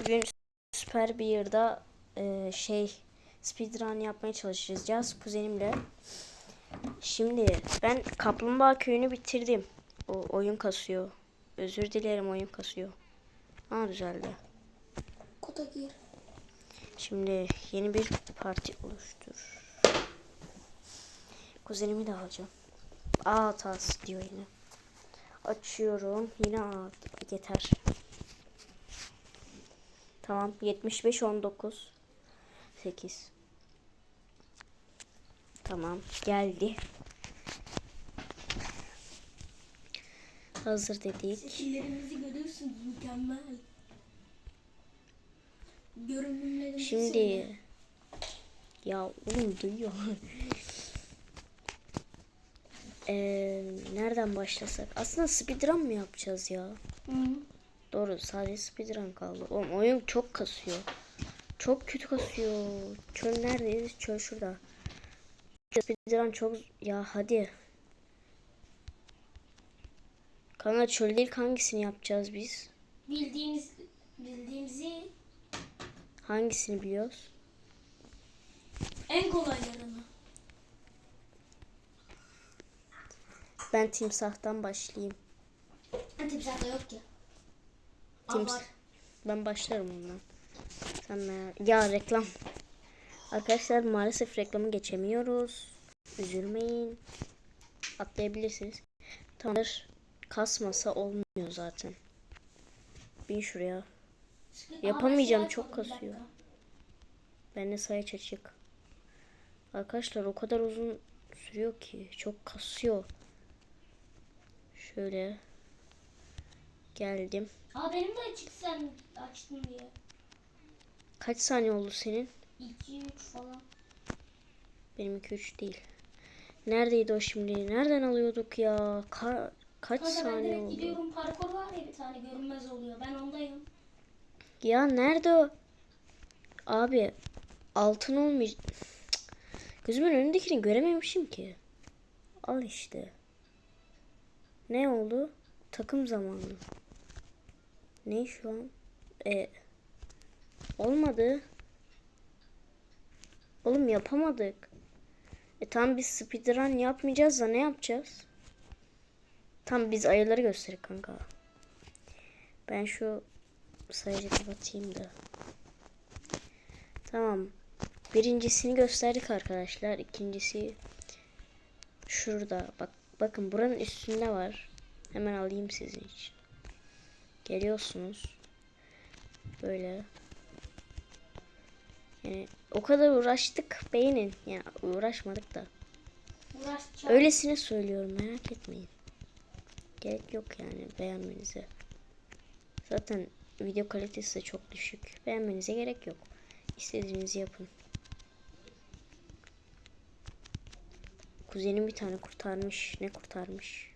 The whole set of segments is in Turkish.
Bugün Süper bir yılda e, şey speedrun yapmaya çalışacağız kuzenimle. Şimdi ben Kaplumbağa Köyü'nü bitirdim. O oyun kasıyor. Özür dilerim oyun kasıyor. Ha düzeldi. Koda gir. Şimdi yeni bir parti oluştur. Kuzenimi de alacağım. A hatası diyor yine. Açıyorum. Yine A yeter. Tamam. 75 19 8 Tamam. Geldi. Hazır dedik. Şekillerimizi görüyorsunuz mükemmel. Görünümlerimizi Şimdi söyle. ya oğlum duyuyor. Ee, nereden başlasak? Aslında speedrun mı yapacağız ya? Hı. Doğru sadece speedrun kaldı. Oğlum oyun çok kasıyor. Çok kötü kasıyor. Çöl neredeyiz? Çöl şurada. Speedrun çok... Ya hadi. Kanka çöl değil hangisini yapacağız biz? Bildiğimiz bildiğimizi Hangisini biliyoruz? en kolaylarını. Ben timsahtan başlayayım. Timsah da yok ki. Var. Ben başlarım ondan. Sen merak... Ya reklam. Arkadaşlar maalesef reklamı geçemiyoruz. Üzülmeyin. Atlayabilirsiniz. Tamamdır. Kasmasa olmuyor zaten. Bin şuraya. Yapamayacağım, ben şey çok kasıyor. dakika. Bende sayaç açık. Arkadaşlar o kadar uzun sürüyor ki. Çok kasıyor. Şöyle. Geldim. Aa benim de açık sen açtın diye. Kaç saniye oldu senin? 2 3 falan. Benim 2-3 değil. Neredeydi o şimdi? Nereden alıyorduk ya? Ka- kaç Kanka ben saniye direkt oldu? gidiyorum parkur var ya bir tane görünmez oluyor. Ben ondayım. Ya nerede o? Abi altın olmuş. Gözümün önündekini görememişim ki. Al işte. Ne oldu? Takım zamanı. Ne şu an? E olmadı. Oğlum yapamadık. E tam biz speedrun yapmayacağız da ne yapacağız? Tam biz ayıları gösterik kanka. Ben şu sayıcı kapatayım da. Tamam. Birincisini gösterdik arkadaşlar. İkincisi şurada. Bak bakın buranın üstünde var. Hemen alayım sizin için. Geliyorsunuz. Böyle. Yani o kadar uğraştık beğenin. Yani uğraşmadık da. Uğraşacağım. Öylesine söylüyorum merak etmeyin. Gerek yok yani beğenmenize. Zaten video kalitesi de çok düşük. Beğenmenize gerek yok. İstediğinizi yapın. Kuzenim bir tane kurtarmış. Ne kurtarmış?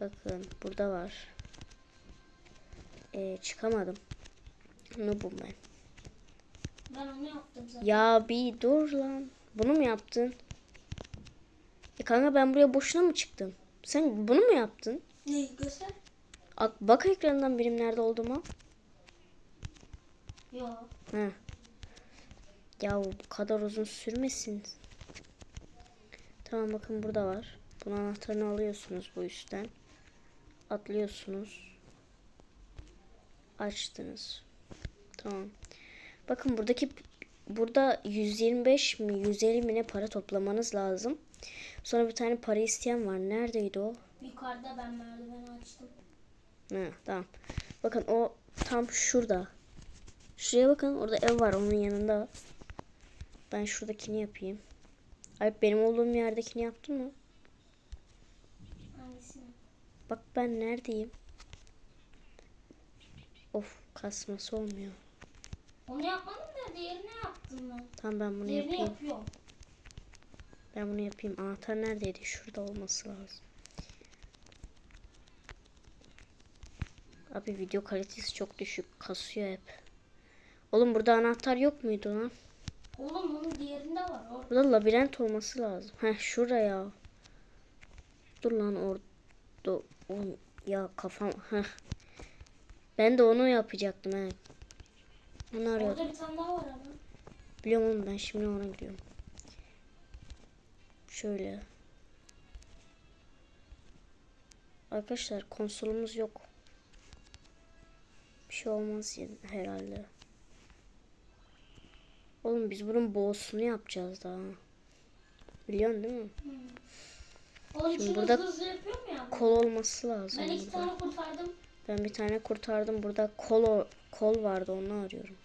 Bakın burada var. Ee, çıkamadım. Noob'um ben. Ben onu yaptım zaten. Ya bir dur lan. Bunu mu yaptın? E kanka ben buraya boşuna mı çıktım? Sen bunu mu yaptın? Neyi göster? Bak, bak ekranından benim nerede olduğuma. Yok. He. Ya bu kadar uzun sürmesin. Tamam bakın burada var. Bunun anahtarını alıyorsunuz bu üstten. Atlıyorsunuz. Açtınız. Tamam. Bakın buradaki burada 125 mi 150 mi ne para toplamanız lazım. Sonra bir tane para isteyen var. Neredeydi o? Yukarıda ben merdiveni açtım. Ha, tamam. Bakın o tam şurada. Şuraya bakın orada ev var onun yanında. Ben şuradakini yapayım. Ay benim olduğum yerdekini yaptın mı? Hangisini? Bak ben neredeyim? Of kasması olmuyor. Onu yapmadım da diğerini yaptım ben. Tamam ben bunu Diğerini yapayım. yapıyorum. Ben bunu yapayım. Anahtar neredeydi? Şurada olması lazım. Abi video kalitesi çok düşük. Kasıyor hep. Oğlum burada anahtar yok muydu lan? Oğlum onun diğerinde var. Orada. Burada labirent olması lazım. Heh şuraya. Dur lan orada. Oğlum ya kafam. Heh. Ben de onu yapacaktım he. Onu arıyordum. Orada bir tane daha var ama. Biliyorum oğlum ben şimdi ona gidiyorum. Şöyle. Arkadaşlar konsolumuz yok. Bir şey olmaz herhalde. Oğlum biz bunun boğusunu yapacağız daha. Biliyorsun değil mi? Oğlum Şimdi burada hızlı hızlı yapıyor mu ya? Kol olması lazım. Ben iki burada. tane kurtardım. Ben bir tane kurtardım. Burada kol kol vardı onu arıyorum.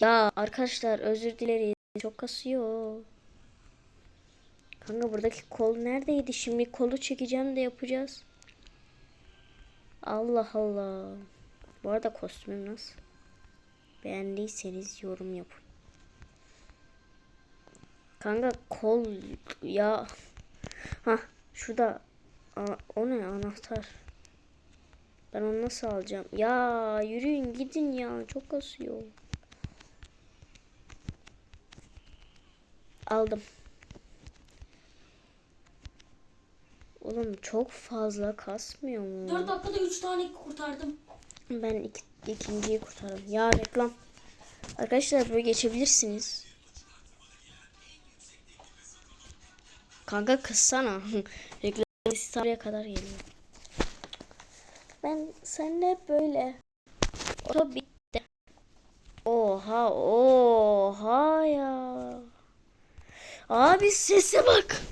Ya arkadaşlar özür dileriz. Çok kasıyor. Kanka buradaki kol neredeydi? Şimdi kolu çekeceğim de yapacağız. Allah Allah. Bu arada kostümüm nasıl? Beğendiyseniz yorum yapın. Kanka kol ya. Ha şurada. Aa, o ne anahtar? Ben onu nasıl alacağım? Ya yürüyün gidin ya. Çok kasıyor. Aldım. Oğlum çok fazla kasmıyor mu? 4 dakikada 3 tane kurtardım. Ben iki, ikinciyi kurtardım. Ya reklam. Arkadaşlar böyle geçebilirsiniz. Kanka kızsana. reklam oraya kadar geliyor. Ben seninle böyle. O bitti. Oha oha ya. Abi sese bak.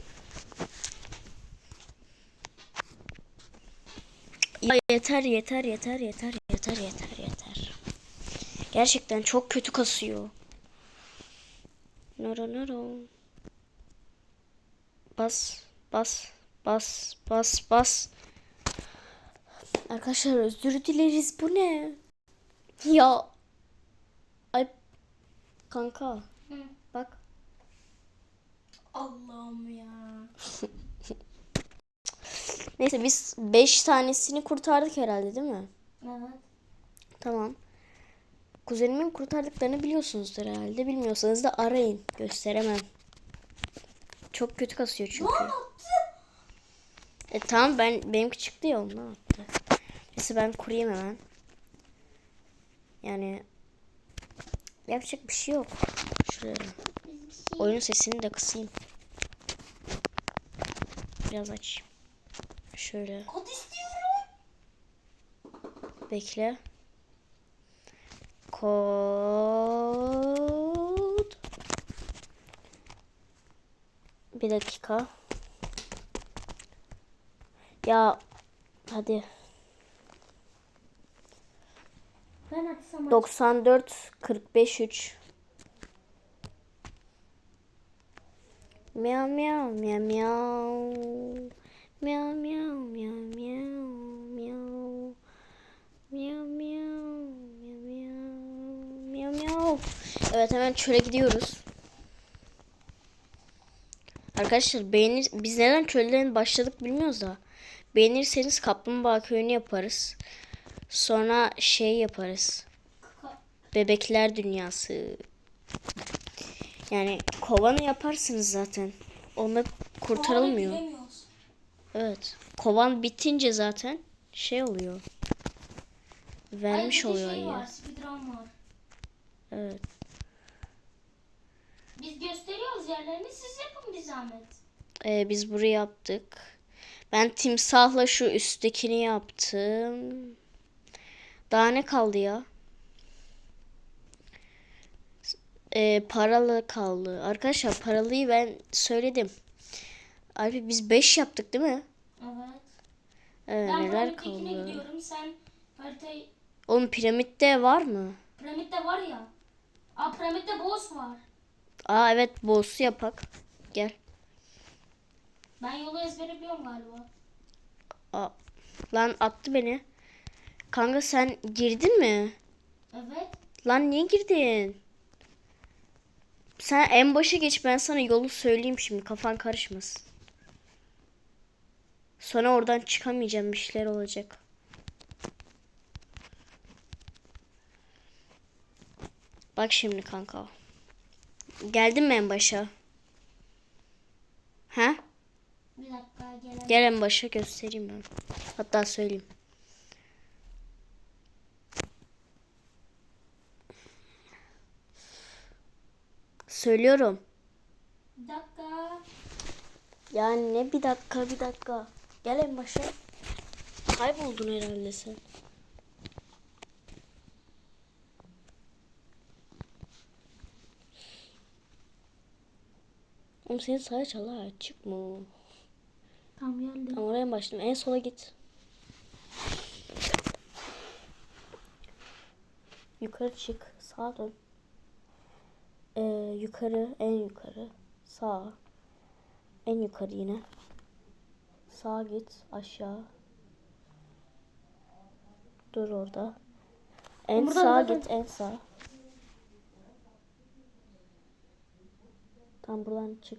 Yeter yeter yeter yeter yeter yeter yeter. Gerçekten çok kötü kasıyor. Noro noro. Bas bas bas bas bas. Arkadaşlar özür dileriz bu ne? Ya. Ay kanka Hı. bak. Allah'ım ya. Neyse biz 5 tanesini kurtardık herhalde değil mi? Evet. Tamam. Kuzenimin kurtardıklarını biliyorsunuzdur herhalde. Bilmiyorsanız da arayın. Gösteremem. Çok kötü kasıyor çünkü. E tamam ben benimki çıktı ya ondan attı. Neyse ben kurayım hemen. Yani yapacak bir şey yok. Şuraya. Oyun sesini de kısayım. Biraz aç. Şöyle. Kod istiyorum. Bekle. Kod. Bir dakika. Ya hadi. Atsam 94 45 3. Meow meow meow meow. Meow meow meow meow meow. Meow meow meow meow meow meow. Evet hemen çöle gidiyoruz. Arkadaşlar beğenir biz neden çölden başladık bilmiyoruz da. Beğenirseniz kaplumbağa köyünü yaparız. Sonra şey yaparız. Bebekler dünyası. Yani kovanı yaparsınız zaten. Onda kurtarılmıyor. Evet. Kovan bitince zaten şey oluyor. Vermiş Ay, oluyor şey var, speedrun var. Evet. Biz gösteriyoruz yerlerini siz yapın bir zahmet. Ee, biz burayı yaptık. Ben timsahla şu üsttekini yaptım. Daha ne kaldı ya? Ee, paralı kaldı. Arkadaşlar paralıyı ben söyledim. Abi biz 5 yaptık değil mi? Evet. Ee, Ben neler kaldı? gidiyorum. Sen haritayı... Oğlum piramitte var mı? Piramitte var ya. Aa piramitte boss var. Aa evet boss'u yapak. Gel. Ben yolu ezbere biliyorum galiba. Aa, lan attı beni. Kanka sen girdin mi? Evet. Lan niye girdin? Sen en başa geç ben sana yolu söyleyeyim şimdi kafan karışmasın. Sonra oradan çıkamayacağım bir şeyler olacak. Bak şimdi kanka. Geldin mi en başa? Ha? Bir dakika gelelim. Gel en başa göstereyim ben. Hatta söyleyeyim. Söylüyorum. Bir dakika. Yani ne bir dakika bir dakika. Gel en başa. Kayboldun herhalde sen. Oğlum senin sağa çala çıkma. Tam geldim. Tamam oraya başladım. En sola git. Yukarı çık. Sağa dön. Ee, yukarı. En yukarı. Sağ. En yukarı yine. Sağa git. Aşağı. Dur orada. En Burada sağa zaten- git. En sağ. Tam buradan çık.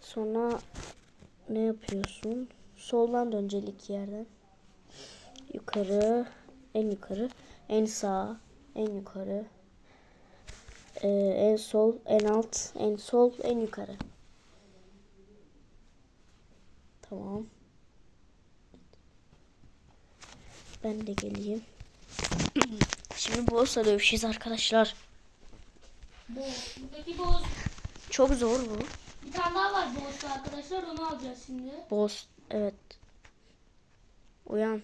Sonra ne yapıyorsun? Soldan döneceksin iki yerden. Yukarı, en yukarı, en sağ, en yukarı, ee, en sol, en alt, en sol, en yukarı. Tamam. Ben de geleyim. Şimdi boss'la dövüşeceğiz arkadaşlar. Buradaki boz. Çok zor bu. Bir tane daha var boz arkadaşlar. Onu alacağız şimdi. Boss, evet. Uyan.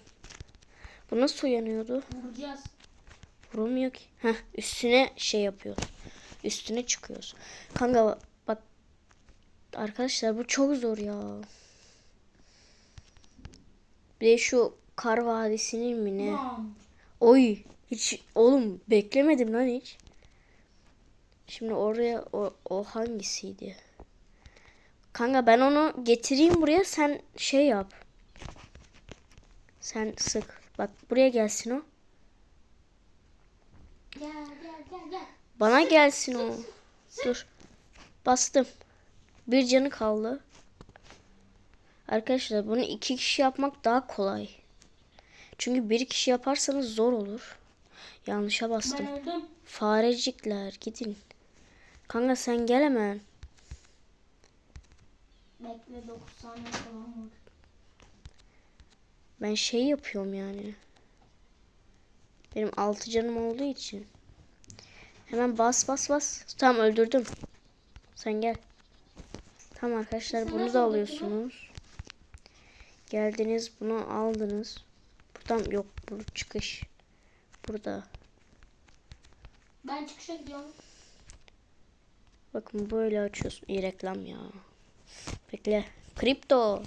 Bu nasıl uyanıyordu? Vuracağız. Vurulmuyor ki. Heh, üstüne şey yapıyoruz. Üstüne çıkıyoruz. Kanka bak arkadaşlar bu çok zor ya. Bir de şu kar vadisinin mi ne? Oy hiç oğlum beklemedim lan hiç. Şimdi oraya o, o hangisiydi? Kanka ben onu getireyim buraya sen şey yap. Sen sık. Bak buraya gelsin o. Gel gel gel gel. Bana gelsin o. Dur. Bastım. Bir canı kaldı. Arkadaşlar bunu iki kişi yapmak daha kolay. Çünkü bir kişi yaparsanız zor olur. Yanlışa bastım. Farecikler gidin. Kanka sen gel hemen. Bekle 9 saniye falan var. Ben şey yapıyorum yani. Benim altı canım olduğu için. Hemen bas bas bas. Tamam öldürdüm. Sen gel. Tamam arkadaşlar Sen bunu da alıyorsunuz. Geldiniz bunu aldınız. Buradan yok bu çıkış. Burada. Ben çıkışa gidiyorum. Bakın böyle açıyorsun. İyi reklam ya. Bekle. Kripto.